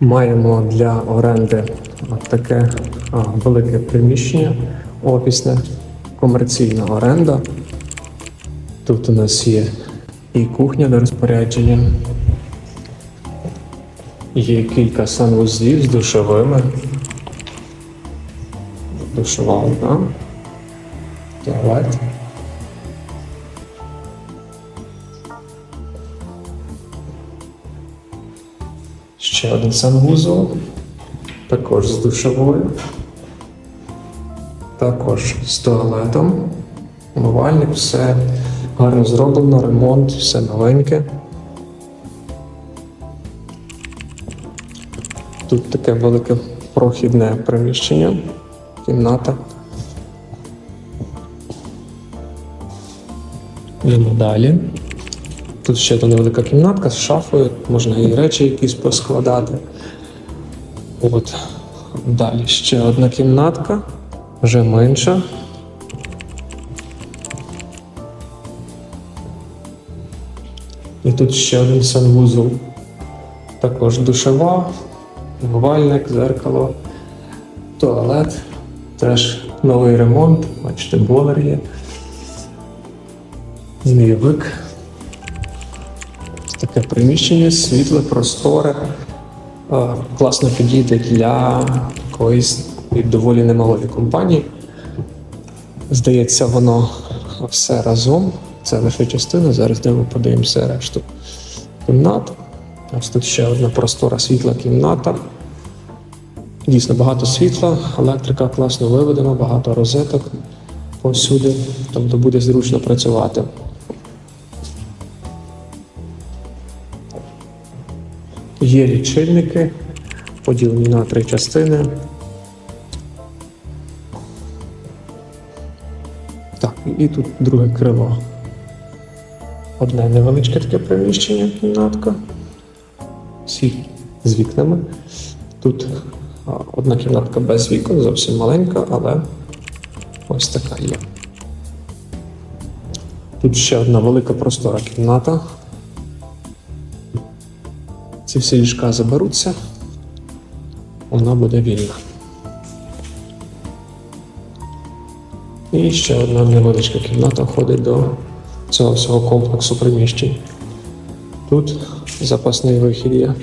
Маємо для оренди таке велике приміщення, офісне, комерційна оренда. Тут у нас є і кухня для розпорядження, є кілька санвузлів з душовими. Душова одна, туалет. Ще один санвузол, також з душовою, також з туалетом, умивальник, все гарно зроблено, ремонт, все новеньке. Тут таке велике прохідне приміщення, кімната. Йдемо далі. Тут ще одна невелика кімнатка з шафою, можна і речі якісь поскладати. От. Далі ще одна кімнатка, вже менша. І тут ще один санвузол. Також душова, умивальник, зеркало, туалет. Теж новий ремонт, бачите, бойлер є. Змійовик. Таке приміщення, світле, просторе. Е, Класно підійде для якоїсь доволі немалої компанії. Здається, воно все разом. Це лише частина. Зараз йдемо подивимося решту кімнат. Ось тут ще одна простора світла кімната. Дійсно багато світла, електрика класно виведена, багато розеток повсюди, тобто буде зручно працювати. Є лічильники, поділені на три частини. Так, і тут друге крило. Одне невеличке таке приміщення, кімнатка. Всі з вікнами. Тут одна кімнатка без вікон, зовсім маленька, але ось така є. Тут ще одна велика простора кімната. Ці всі ліжка заберуться, вона буде вільна. І ще одна невеличка кімната входить до цього всього комплексу приміщень. Тут запасний вихід є.